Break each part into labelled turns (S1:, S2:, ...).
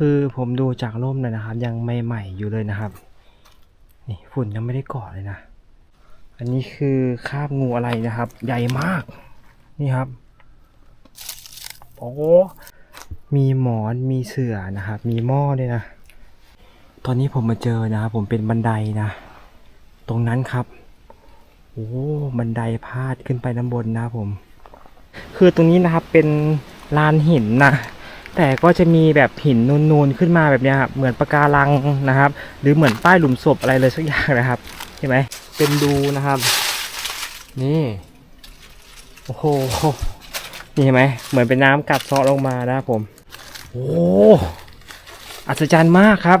S1: คือผมดูจากร่มเลยนะครับ ยังใหม่ๆอยู่เลยนะครับ นี่ฝุ่นยังไม่ได้เกาะเลยนะ อันนี้คือคราบงูอะไรนะครับ ใหญ่มากนี่ครับโอ้มีหมอนมีเสื่อนะครับ มีหม้อด้วยนะ ตอนนี้ผมมาเจอนะครับ ผมเป็นบันไดนะ ตรงนั้นครับโอ้บันไดพาดขึ้นไปด้านบนนะครับผม คือตรงนี้นะครับเป็นลานหินนะ แต่ก็จะมีแบบหินนูนๆขึ้นมาแบบนี้ครับเหมือนปะการังนะครับ หรือเหมือนใต้หลุมศพอะไรเลยสักอย่างนะครับเห็นไหมเป็นดูนะครับ นี่โอ้โหนี่เห็นไหมเหมือนเป็นน้ำกัดเซาะลงมานะครับผมโอ้อัศจรรย์มากครับ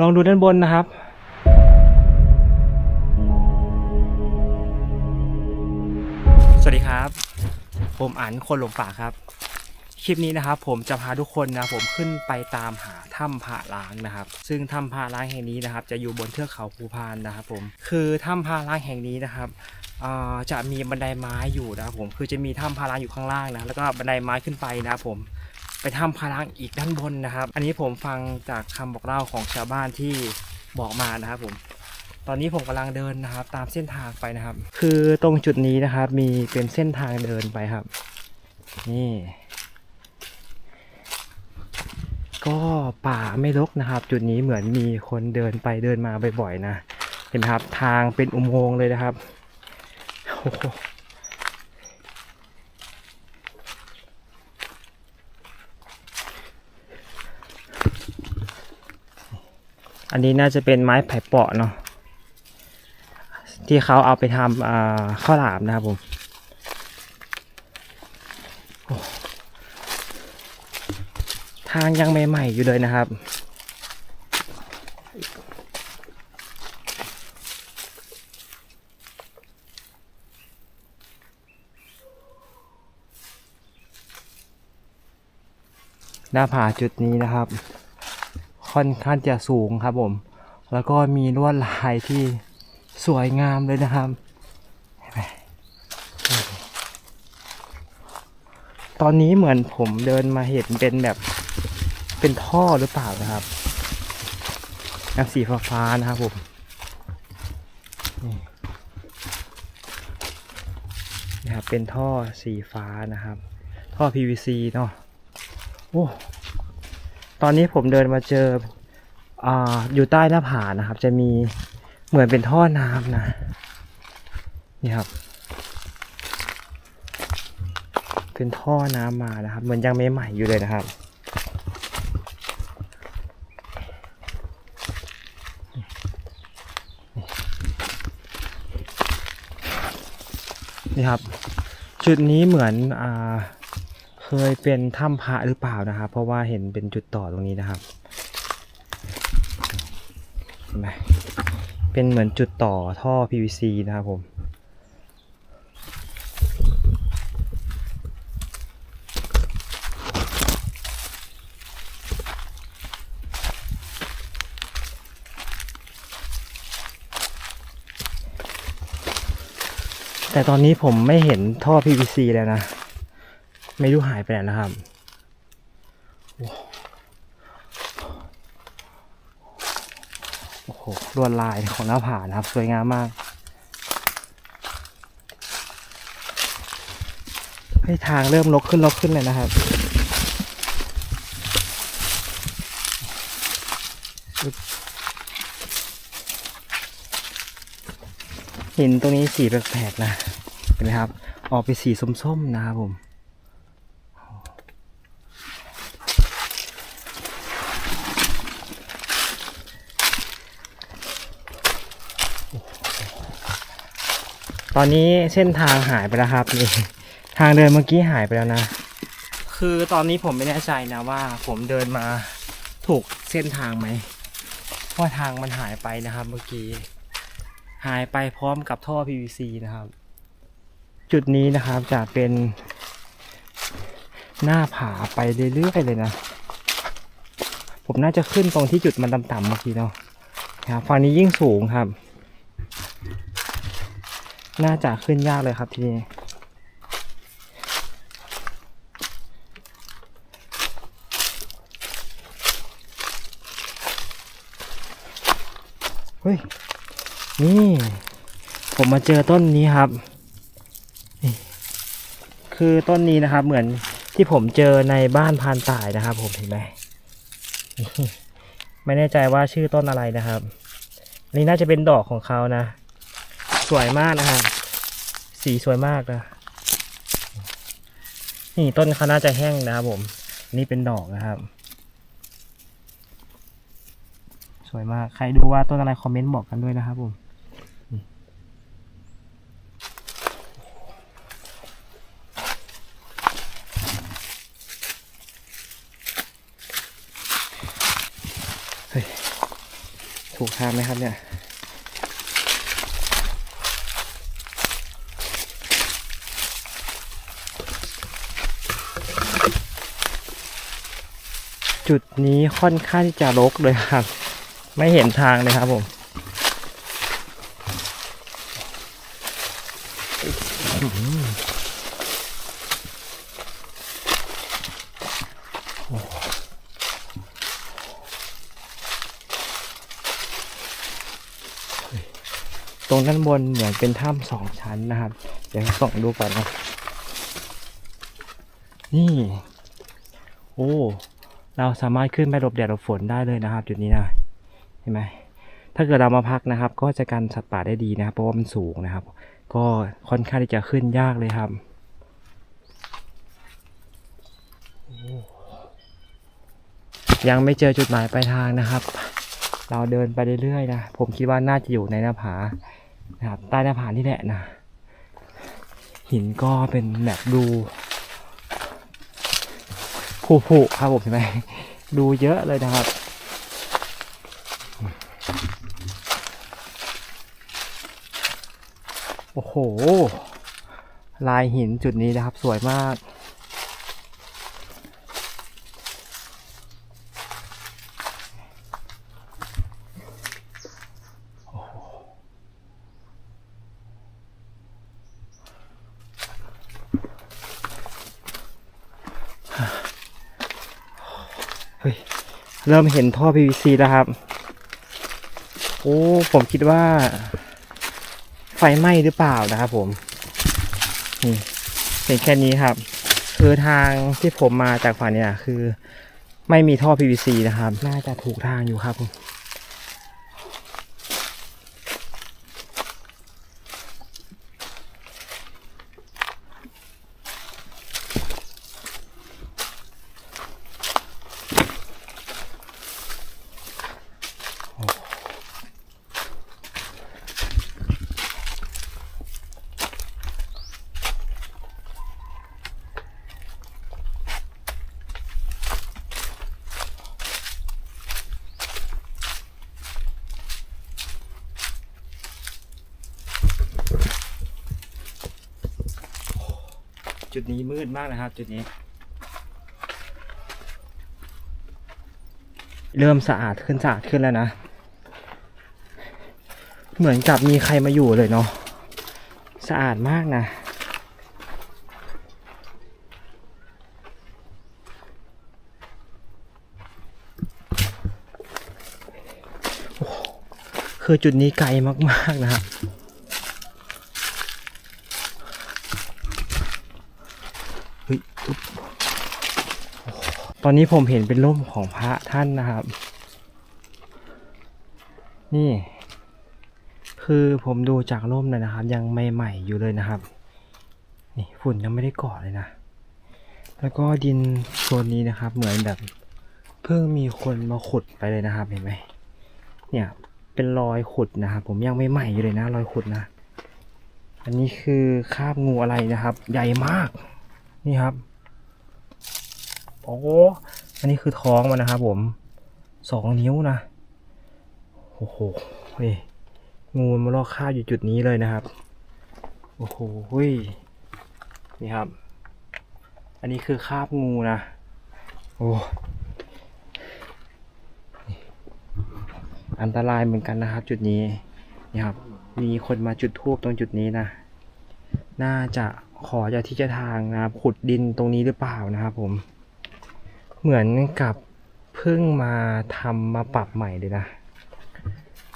S1: ลองดูด้านบนนะครับ ผมอันคนหลงป่าครับ คลิปนี้นะครับผมจะพาทุกคนนะผมขึ้นไปตามหาถ้ำผาล้างนะครับ ซึ่งถ้ำผาล้างแห่งนี้นะครับ จะอยู่บนเทือกเขาภูพานนะครับผมคือถ้ำผาล้างแห่งนี้นะครับจะมีบันไดไม้อยู่นะครับผมคือจะมีถ้ำผาล้างอยู่ข้างล่างนะแล้วก็บันไดไม้ขึ้นไปนะครับผมไปถ้ำผาล้างอีกด้านบนนะครับ อันนี้ผมฟังจากคำบอกเล่าของชาวบ้านที่บอกมานะครับผม ตอนนี้ผมกำลังเดินนะครับ ตามเส้นทางไปนะครับ คือตรงจุดนี้นะครับ มีเป็นเส้นทางเดินไปครับ นี่ ก็ป่าไม่รกนะครับ จุดนี้เหมือนมีคนเดินไปเดินมาบ่อยๆนะเห็นไหมครับทางเป็นอุโมงค์เลยนะครับโอ้โหอันนี้น่าจะเป็นไม้ไผ่เปาะเนาะ ที่เขาเอาไปทำข้าวหลามนะครับผมทางยังใหม่ๆอยู่เลยนะครับ หน้าผาจุดนี้นะครับ ค่อนข้างจะสูงครับผม แล้วก็มีลวดลายที่ สวยงามเลยนะครับ ตอนนี้เหมือนผมเดินมาเห็นเป็นแบบเป็นท่อหรือเปล่านะครับน้ำสีฟ้าๆนะครับผมนี่นะครับเป็นท่อสีฟ้านะครับ ท่อ PVC เนาะโอ้ตอนนี้ผมเดินมาเจออ่าอยู่ใต้หน้าผานะครับ จะมี เหมือนเป็นท่อน้ำนะ นี่ครับ เป็นท่อน้ำมานะครับ เหมือนยังไม่ใหม่อยู่เลยนะครับนี่ครับ จุดนี้เหมือนอ่าเคยเป็นถ้ำพระหรือเปล่านะครับ เพราะว่าเห็นเป็นจุดต่อตรงนี้นะครับเห็นไหม เป็นเหมือนจุดต่อท่อ PVC นะครับผม แต่ตอนนี้ผมไม่เห็นท่อ PVC แล้วนะ ไม่รู้หายไปไหนนะครับ โอ้โห ลวดลายของหน้าผานะครับ สวยงามมากให้ทางเริ่มลกขึ้นลกขึ้นเลยนะครับอึ๊บหินตรงนี้สีแปลกๆนะเห็นไหมครับ ออกไปสีส้มๆนะครับผม ตอนนี้เส้นทางหายไปแล้วครับนี่ทางเดินเมื่อกี้หายไปแล้วนะ คือตอนนี้ผมไม่แน่ใจนะว่า ผมเดินมาถูกเส้นทางไหมเพราะทางมันหายไปนะครับ เมื่อกี้ หายไปพร้อมกับท่อ PVC นะครับ จุดนี้นะครับจะเป็นหน้าผาไปเรื่อยๆเลยนะ ผมน่าจะขึ้นตรงที่จุดมันต่ำๆเมื่อกี้เนาะนะครับฝั่งนี้ยิ่งสูงครับ น่าจะขึ้นยากเลยครับทีนี้เฮ้ย นี่ ผมมาเจอต้นนี้ครับคือต้นนี้นะครับ เหมือนที่ผมเจอในบ้านพานต่ายนะครับ ผมเห็นไหมไม่แน่ใจว่าชื่อต้นอะไรนะครับ นี่น่าจะเป็นดอกของเขานะ สวยมากนะครับ สีสวยมากนะ นี่ต้นเขาน่าจะแห้งนะครับผม นี่เป็นดอกนะครับ สวยมาก ใครดูว่าต้นอะไรคอมเมนต์บอกกันด้วยนะครับผมเฮ้ยถูกทางไหมครับเนี่ย จุดนี้ค่อนข้างที่จะรกเลยครับ ไม่เห็นทางเลยครับผมตรงด้านบนเหมือนเป็นถ้ำสองชั้นนะครับ เดี๋ยวส่องดูก่อนนะ นี่ โอ้ เราสามารถขึ้นไปหลบแดดหลบฝนได้เลยนะครับ จุดนี้นะเห็นไหมถ้าเกิดเรามาพักนะครับ ก็จะกันสัตว์ป่าได้ดีนะครับ เพราะว่ามันสูงนะครับ ก็ค่อนข้างที่จะขึ้นยากเลยครับยังไม่เจอจุดหมายปลายทางนะครับ เราเดินไปเรื่อยๆนะ ผมคิดว่าน่าจะอยู่ในหน้าผานะครับ ใต้หน้าผานี่แหละนะ หินก็เป็นแบบดู ผุๆครับผมเห็นไหมดูเยอะเลยนะครับโอ้โห ลายหินจุดนี้นะครับ สวยมาก โอ้โหเฮ้ย เริ่มเห็นท่อ PVC แล้วครับ โอ้ ผมคิดว่า ไฟไหม้หรือเปล่านะครับผม นี่เห็นแค่นี้ครับ คือทางที่ผมมาจากฝั่งเนี้คือ ไม่มีท่อ PVC นะครับ น่าจะถูกทางอยู่ครับ มากนะครับจุดนี้ เริ่มสะอาดขึ้นสะอาดขึ้นแล้วนะ เหมือนกับมีใครมาอยู่เลยเนาะสะอาดมากนะคือจุดนี้ไกลมากๆนะครับ เฮ้ยอุ๊บโอ้โห ตอนนี้ผมเห็นเป็นร่มของพระท่านนะครับ นี่ คือผมดูจากร่มเลยนะครับ ยังใหม่ๆอยู่เลยนะครับ นี่ฝุ่นยังไม่ได้เกาะเลยนะ แล้วก็ดินโซนนี้นะครับ เหมือนแบบเพิ่งมีคนมาขุดไปเลยนะครับเห็นไหมเนี่ยเป็นรอยขุดนะครับ ผมยังไม่ใหม่อยู่เลยนะ รอยขุดนะ อันนี้คือคาบงูอะไรนะครับ ใหญ่มาก นี่ครับ โอ้อันนี้คือท้องมันนะครับผมสองนิ้วนะโอ้โหเฮ้ยงูมันมาลอกคาบอยู่จุดนี้เลยนะครับ โอ้โหเฮ้ยนี่ครับ อันนี้คือคราบงูนะ โอ้อันตรายเหมือนกันนะครับ จุดนี้นี่ครับ มีคนมาจุดทูบตรงจุดนี้นะ น่าจะขอเจะที่เจะทางนะครับ ขุดดินตรงนี้หรือเปล่านะครับผม เหมือนกับเพิ่งมาทำมาปรับใหม่เลยนะ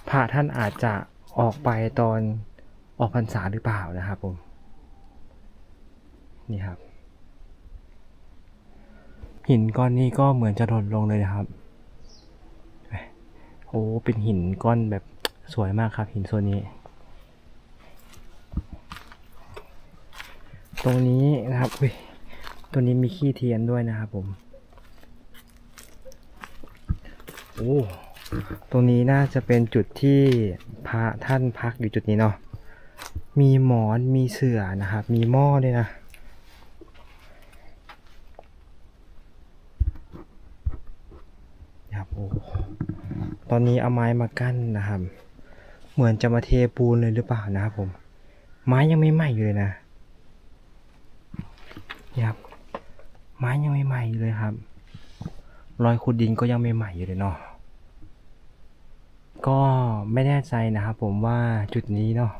S1: พระท่านอาจจะออกไปตอนออกพรรษาหรือเปล่านะครับผม นี่ครับ หินก้อนนี้ก็เหมือนจะหล่นลงเลยนะครับโอ้เป็นหินก้อนแบบสวยมากครับ หินโซนนี้ ตรงนี้นะครับอุ้ยตัวนี้มีขี้เทียนด้วยนะครับผม โอ้ตรงนี้น่าจะเป็นจุดที่พระท่านพักอยู่จุดนี้เนาะมีหมอนมีเสื่อนะครับ มีหม้อด้วยนะ ครับโอ้ตอนนี้เอาไม้มากั้นนะครับ เหมือนจะมาเทปูนเลยหรือเปล่านะครับผม ไม้ยังไม่ไหม้อยู่เลยนะนี่ครับ ไม้ยังไม่ไหม้อยู่เลยครับ รอยขุดดินก็ยังไม่ใหม่อยู่เลยเนาะ ก็ไม่แน่ใจนะครับผมว่าจุดนี้เนาะ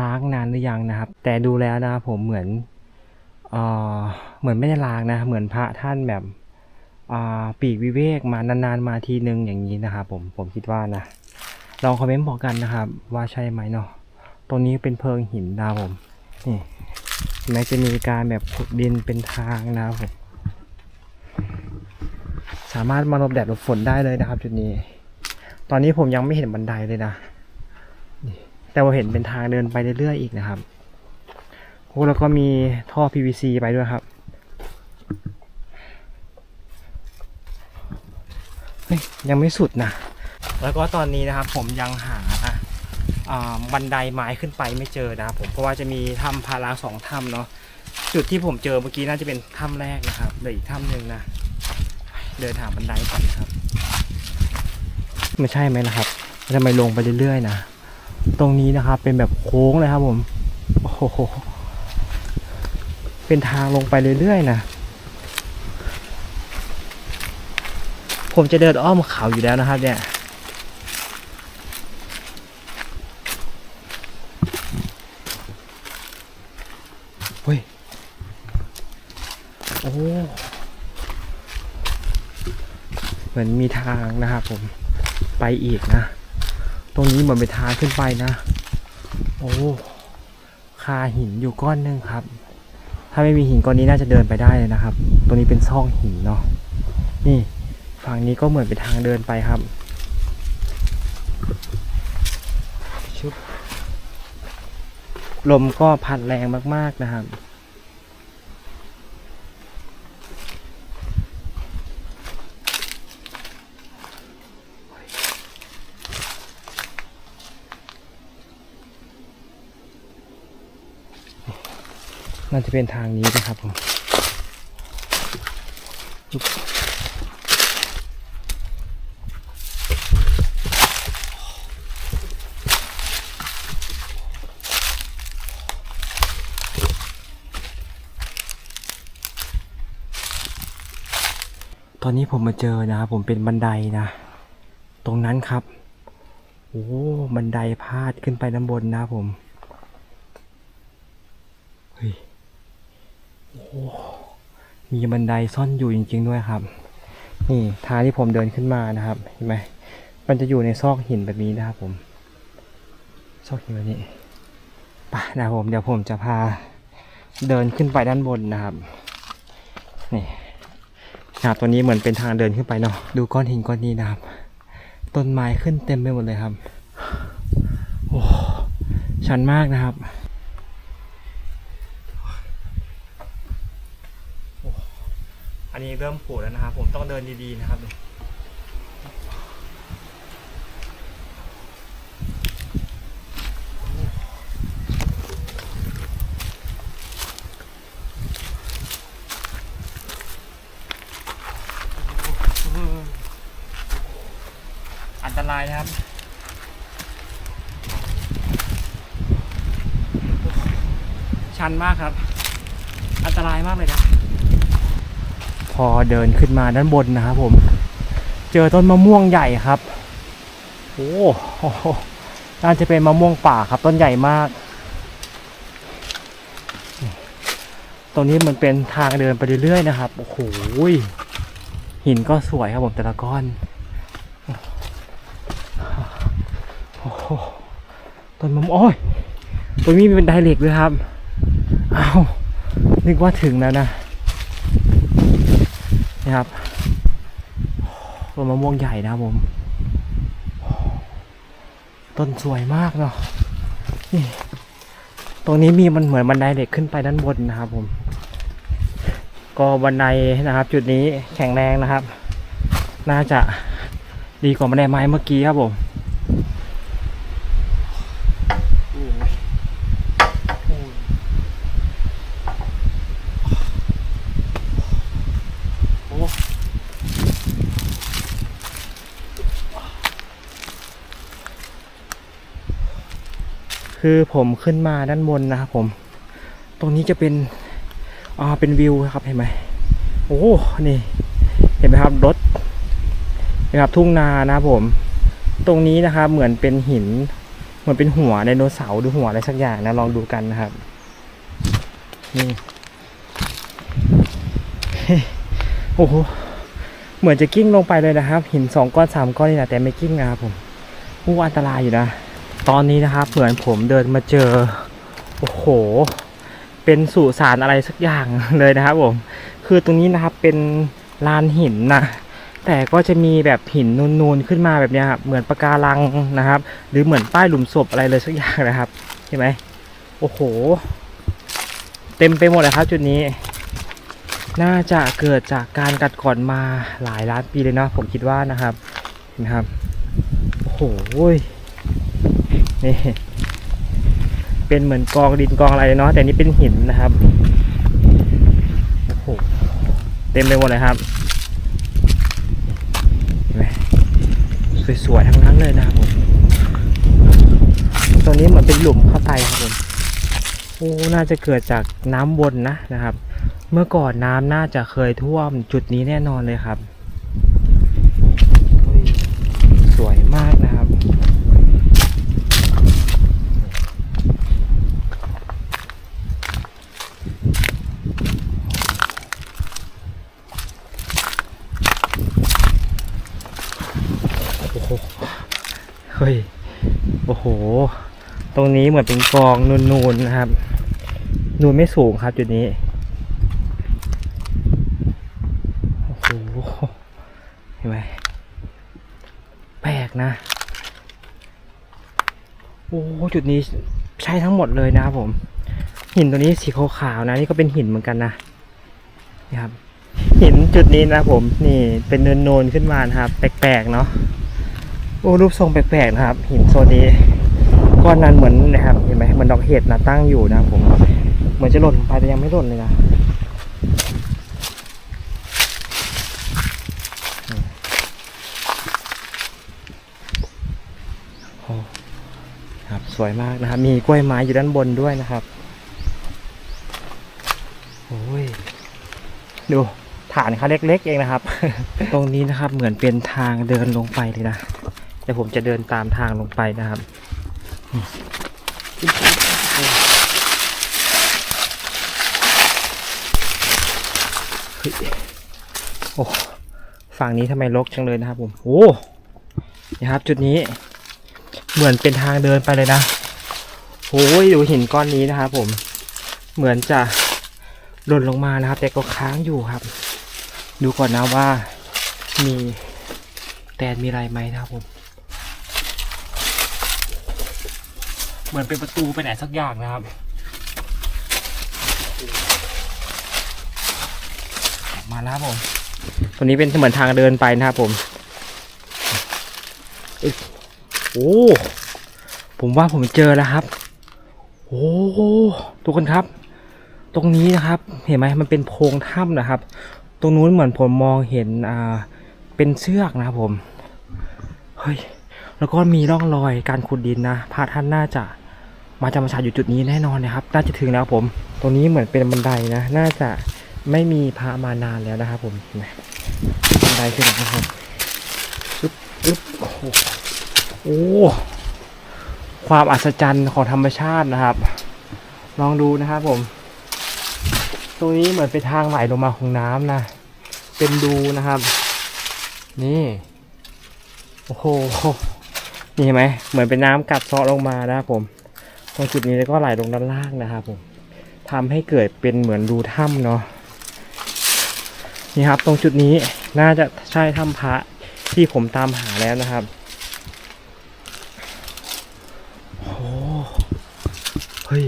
S1: ล้างนานหรือยังนะครับ แต่ดูแล้วนะครับผมเหมือนเออเหมือนไม่ได้ล้างนะ เหมือนพระท่านแบบอ่าปีกวิเวกมานานๆมาทีนึงอย่างนี้นะครับผมผมคิดว่านะลองคอมเมนต์บอกกันนะครับ ว่าใช่ไหมเนาะตรงนี้เป็นเพิงหินนะผมนี่แม้จะมีการแบบขุดดินเป็นทางนะครับผมสามารถมาหลบแดดหลบฝนได้เลยนะครับจุดนี้ ตอนนี้ผมยังไม่เห็นบันไดเลยนะแต่ว่าเห็นเป็นทางเดินไปเรื่อยๆอีกนะครับโอ้แล้วก็มีท่อ PVC ไปด้วยครับยังไม่สุดนะ แล้วก็ตอนนี้นะครับผมยังหาบันไดไม้ขึ้นไปไม่เจอนะครับผมเพราะว่าจะมีถ้ำพาราสองถ้ำเนาะจุดที่ผมเจอเมื่อกี้น่าจะเป็นถ้ำแรกนะครับเหลืออีกถ้ำหนึ่งนะ เดินหาบันไดก่อนครับ ไม่ใช่ไหมนะครับทำไมลงไปเรื่อยๆนะ ตรงนี้นะครับเป็นแบบโค้งเลยครับผม โอ้โห เป็นทางลงไปเรื่อยๆนะ ผมจะเดินอ้อมเขาอยู่แล้วนะครับ เนี่ยเฮ้ย โอ้ เหมือนมีทางนะครับผม ไปอีกนะ ตรงนี้เหมือนเป็นทางขึ้นไปนะ โอ้คาหินอยู่ก้อนหนึงครับ ถ้าไม่มีหินก้อนนี้น่าจะเดินไปได้เลยนะครับ ตรงนี้เป็นซอกหินเนาะ นี่ฝั่งนี้ก็เหมือนเป็นทางเดินไปครับชุบลมก็พัดแรงมากๆนะครับ น่าจะเป็นทางนี้นะครับผมตอนนี้ผมมาเจอนะครับผมเป็นบันไดนะ ตรงนั้นครับ โอ้บันไดพาดขึ้นไปด้านบนนะครับผม เฮ้ย โอ้ มีบันไดซ่อนอยู่จริง ๆ ด้วยครับ นี่ทางที่ผมเดินขึ้นมานะครับเห็นไหมมันจะอยู่ในซอกหินแบบนี้นะครับผม ซอกหินแบบนี้ไปนะครับผมเดี๋ยวผมจะพาเดินขึ้นไปด้านบนนะครับ นี่นะครับตัวนี้เหมือนเป็นทางเดินขึ้นไปเนาะดูก้อนหินก้อนนี้นะครับ ต้นไม้ขึ้นเต็มไปหมดเลยครับ โอ้ชันมากนะครับ เริ่มผูแล้วนะครับผมต้องเดินดีๆนะครับอันตรายนะครับชันมากครับ อันตรายมากเลยนะ อเดินขึ้นมาด้านบนนะครับผม เจอต้นมะม่วงใหญ่ครับโอ้โหน่าจะเป็นมะม่วงป่าครับต้นใหญ่มาก ตรงนี้มันเป็นทางเดินไปเรื่อยๆนะครับ โอ้โห หินก็สวยครับผมแต่ละก้อนอต้นมะม่วงโอ้ยตรงนี้มีเป็นไดเหล็กด้วยครับอ้าวนึกว่าถึงแล้วนะ ครับต้นมะม่วงใหญ่นะครับผม ต้นสวยมากเนาะนี่ตรงนี้มีมันเหมือนบันไดเด็กขึ้นไปด้านบนนะครับผม ก็บันไดนะครับ จุดนี้แข็งแรงนะครับ น่าจะดีกว่าบันไดไม้เมื่อกี้ครับผมโอ้ คือผมขึ้นมาด้านบนนะครับผม ตรงนี้จะเป็นอ่าเป็นวิวครับเห็นไหมโอ้นี่ เห็นไหมครับรถนะครับทุ่งนานะครับผม ตรงนี้นะครับเหมือนเป็นหิน เหมือนเป็นหัวไดโนเสาร์หรือหัวอะไรสักอย่างนะลองดูกันนะครับนี่โอ้โหเหมือนจะกิ้งลงไปเลยนะครับ หินสองก้อนสามก้อนนี่แหละแต่ไม่กิ้งนะครับผมอู้อันตรายอยู่นะ ตอนนี้นะครับเหมือนผมเดินมาเจอ โอ้โห เป็นสุสานอะไรสักอย่างเลยนะครับผม คือตรงนี้นะครับเป็นลานหินนะแต่ก็จะมีแบบหินนูนๆขึ้นมาแบบเนี้ยครับเหมือนปะการังนะครับ หรือเหมือนป้ายหลุมศพอะไรเลยสักอย่างนะครับเห็นไหมโอ้โห เต็มไปหมดเลยครับจุดนี้ น่าจะเกิดจากการกัดก่อนมาหลายล้านปีเลยเนาะผมคิดว่านะครับเห็นไหมครับโอ้โห นี่เป็นเหมือนกองดินกองอะไรเนาะแต่นี่เป็นหินนะครับโอ้โหเต็มไปหมดเลยครับเห็นไหมสวยๆทั้งนั้นเลยนะครับผมตรงนี้เหมือนเป็นหลุมเข้าไปครับผมโอ้น่าจะเกิดจากน้ำวนนะนะครับ เมื่อก่อนน้ำน่าจะเคยท่วมจุดนี้แน่นอนเลยครับโอ้ยสวยมากนะครับ โอ้โห เฮ้ย โอ้โห ตรงนี้เหมือนเป็นกองนูนๆนะครับ นูนไม่สูงครับจุดนี้ โอ้โห เห็นไหมแปลกนะ โอ้จุดนี้ใช่ทั้งหมดเลยนะครับผม หินตัวนี้สีขาวๆนะ นี่ก็เป็นหินเหมือนกันนะนี่ครับหินจุดนี้นะผม นี่เป็นเนินโนนๆขึ้นมานะครับ แปลกๆเนาะ โอ้รูปทรงแปลกๆนะครับ หินโซนนี้ก้อนนั้นเหมือนนะครับเห็นไหมเหมือนดอกเห็ดนะตั้งอยู่นะผมเหมือนจะหล่นลงไปแต่ยังไม่หล่นเลยนะอืมโอ้ครับสวยมากนะครับ มีกล้วยไม้อยู่ด้านบนด้วยนะครับโอ้ยดูฐานเขาเล็ก ๆ เองนะครับ ตรงนี้นะครับเหมือนเป็นทางเดินลงไปเลยนะ เดี๋ยวผมจะเดินตามทางลงไปนะครับ โอ้ฝั่งนี้ทำไมรกจังเลยนะครับผมโอ้นี่ครับ จุดนี้เหมือนเป็นทางเดินไปเลยนะโอ้ยดูหินก้อนนี้นะครับผมเหมือนจะหล่นลงมานะครับ แต่ก็ค้างอยู่ครับ ดูก่อนนะว่ามีแตนมีอะไรไหมนะครับผม เหมือนเป็นประตูไปไหนสักอย่างนะครับ มาแล้วผม ตัวนี้เป็นเหมือนทางเดินไปนะครับผมโอ้ผมว่าผมเจอแล้วครับ โอ้ทุกคนครับ ตรงนี้นะครับ เห็นไหมมันเป็นโพรงถ้ำนะครับ ตรงนู้นเหมือนผมมองเห็นอ่าเป็นเชือกนะครับผม เฮ้ย แล้วก็มีร่องรอยการขุดดินนะพระท่านน่าจะ มาจำพรรษาอยู่จุดนี้แน่นอนนะครับ น่าจะถึงแล้วผม ตรงนี้เหมือนเป็นบันไดนะ น่าจะไม่มีพระมานานแล้วนะครับผมบันไดขึ้นนะครับอึ๊บอึ๊บโอ้โหโอ้ความอัศจรรย์ของธรรมชาตินะครับ ลองดูนะครับผม ตรงนี้เหมือนเป็นทางไหลลงมาของน้ำนะ เป็นดูนะครับ นี่ โอ้โห นี่เห็นไหม เหมือนเป็นน้ำกัดเซาะลงมานะครับผม ตรงจุดนี้แล้วก็ไหลลงด้านล่างนะครับผมทำให้เกิดเป็นเหมือนรูถ้ำเนาะนี่ครับ ตรงจุดนี้น่าจะใช่ถ้ำพระที่ผมตามหาแล้วนะครับโอ้เฮ้ย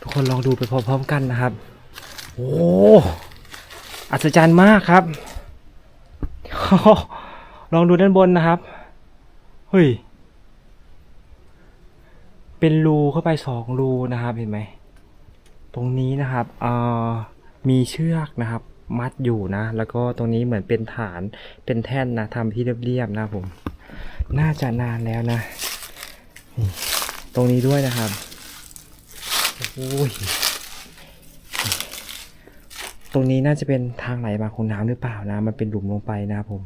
S1: ทุกคนลองดูไปพร้อมๆกันนะครับ โอ้อัศจรรย์มากครับ ลองดูด้านบนนะครับ เฮ้ย เป็นรูเข้าไปสองรูนะครับเห็นไหมตรงนี้นะครับเอ่อมีเชือกนะครับ มัดอยู่นะ แล้วก็ตรงนี้เหมือนเป็นฐานเป็นแท่นนะทำที่เรียบๆนะผม น่าจะนานแล้วนะ ตรงนี้ด้วยนะครับโอ้ยตรงนี้น่าจะเป็นทางไหลมาของน้ำหรือเปล่านะ มันเป็นหลุมลงไปนะครับผม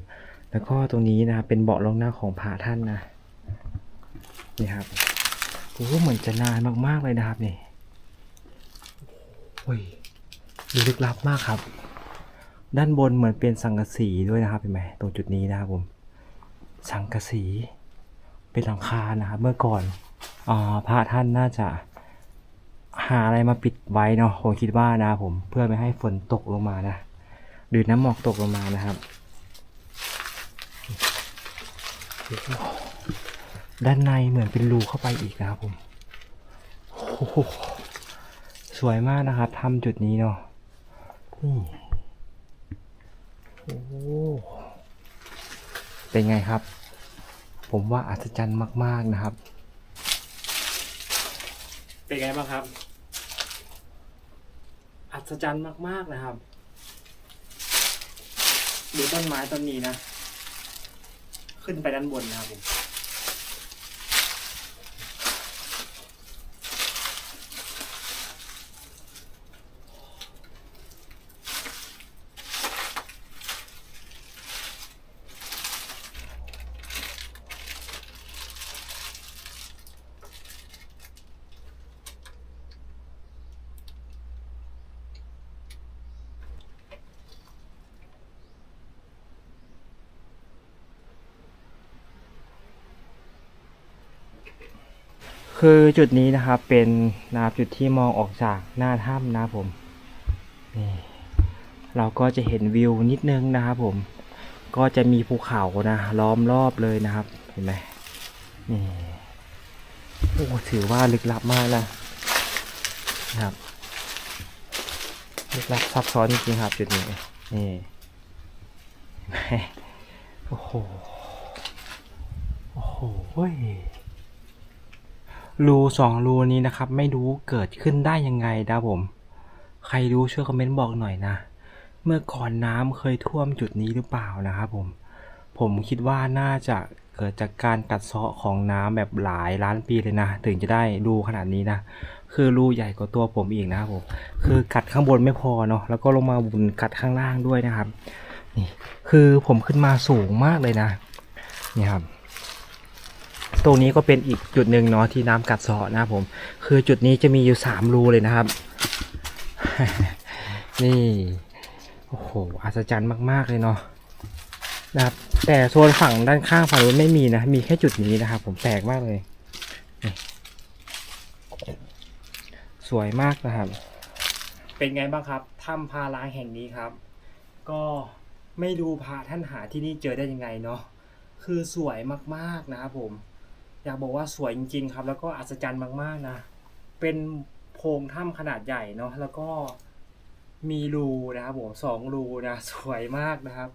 S1: แล้วก็ตรงนี้นะครับเป็นเบาะรองหน้าของพระท่านนะนี่ครับ อ้เหมือนจะนานมากๆเลยนะครับนี่โอ้ยดูลึกลับมากครับ ด้านบนเหมือนเป็นสังกะสีด้วยนะครับเห็นไหมตรงจุดนี้นะครับผม สังกะสีเป็นหลังคานะครับ เมื่อก่อนอ่าพระท่านน่าจะหาอะไรมาปิดไว้เนาะผมคิดว่านะครับผมเพื่อไม่ให้ฝนตกลงมานะหรือน้ำหมอกตกลงมานะครับ ด้านในเหมือนเป็นรูเข้าไปอีกนะครับผมโอ้โหสวยมากนะครับทำจุดนี้เนาะนี่โอ้เป็นไงครับ ผมว่าอัศจรรย์มาก ๆนะครับ เป็นไงบ้างครับ อัศจรรย์มากๆนะครับดูต้นไม้ต้นนี้นะ ขึ้นไปด้านบนนะครับผม คือจุดนี้นะครับเป็นนะจุดที่มองออกจากหน้าถ้ำนะครับผมนี่เราก็จะเห็นวิวนิดนึงนะครับผม ก็จะมีภูเขานะล้อมรอบเลยนะครับ เห็นไหมนี่โอ้ถือว่าลึกลับมากนะนะครับลึกลับซับซ้อนจริงๆครับจุดนี้นี่เห็นไหมโอ้โหโอ้โห รูสองรูนี้นะครับ ไม่รู้เกิดขึ้นได้ยังไงนะผม ใครรู้ช่วยคอมเมนต์บอกหน่อยนะ เมื่อก่อนน้ำเคยท่วมจุดนี้หรือเปล่านะครับผม ผมคิดว่าน่าจะเกิดจากการกัดเซาะของน้ำแบบหลายล้านปีเลยนะ ถึงจะได้รูขนาดนี้นะ คือรูใหญ่กว่าตัวผมอีกนะครับผม คือกัดข้างบนไม่พอเนาะ แล้วก็ลงมาบุนกัดข้างล่างด้วยนะครับ นี่ คือผมขึ้นมาสูงมากเลยนะ นี่ครับ ตรงนี้ก็เป็นอีกจุดหนึ่งเนาะที่น้ำกัดเซาะนะครับผม คือจุดนี้จะมีอยู่สามรูเลยนะครับ นี่ โอ้โห อัศจรรย์มากๆเลยเนาะนะครับ แต่โซนฝั่งด้านข้างฝั่งนู้นไม่มีนะ มีแค่จุดนี้นะครับ ผมแปลกมากเลย สวยมากนะครับ เป็นไงบ้างครับ ถ้ำพาล้างแห่งนี้ครับ ก็ไม่ดูพาท่านหาที่นี่เจอได้ยังไงเนาะ คือสวยมากๆนะครับผม อยากบอกว่าสวยจริงๆครับ แล้วก็อัศจรรย์มากๆนะ เป็นโพรงถ้ำขนาดใหญ่เนาะแล้วก็มีรูนะครับผมสองรูนะสวยมากนะครับ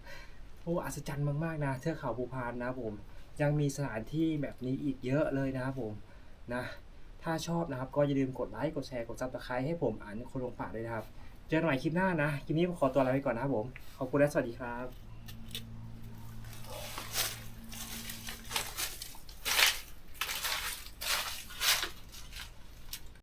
S1: โอ้อัศจรรย์มากๆนะเทือกเขาภูพานนะผมยังมีสถานที่แบบนี้อีกเยอะเลยนะครับผมนะถ้าชอบนะครับก็อย่าลืมกดไลค์กดแชร์กดซับสไครต์ให้ผมอ่านคนลงป่าด้วยนะครับ เจอกันใหม่คลิปหน้านะ คลิปนี้ผมขอตัวลาไปก่อนนะครับผม ขอบคุณและสวัสดีครับ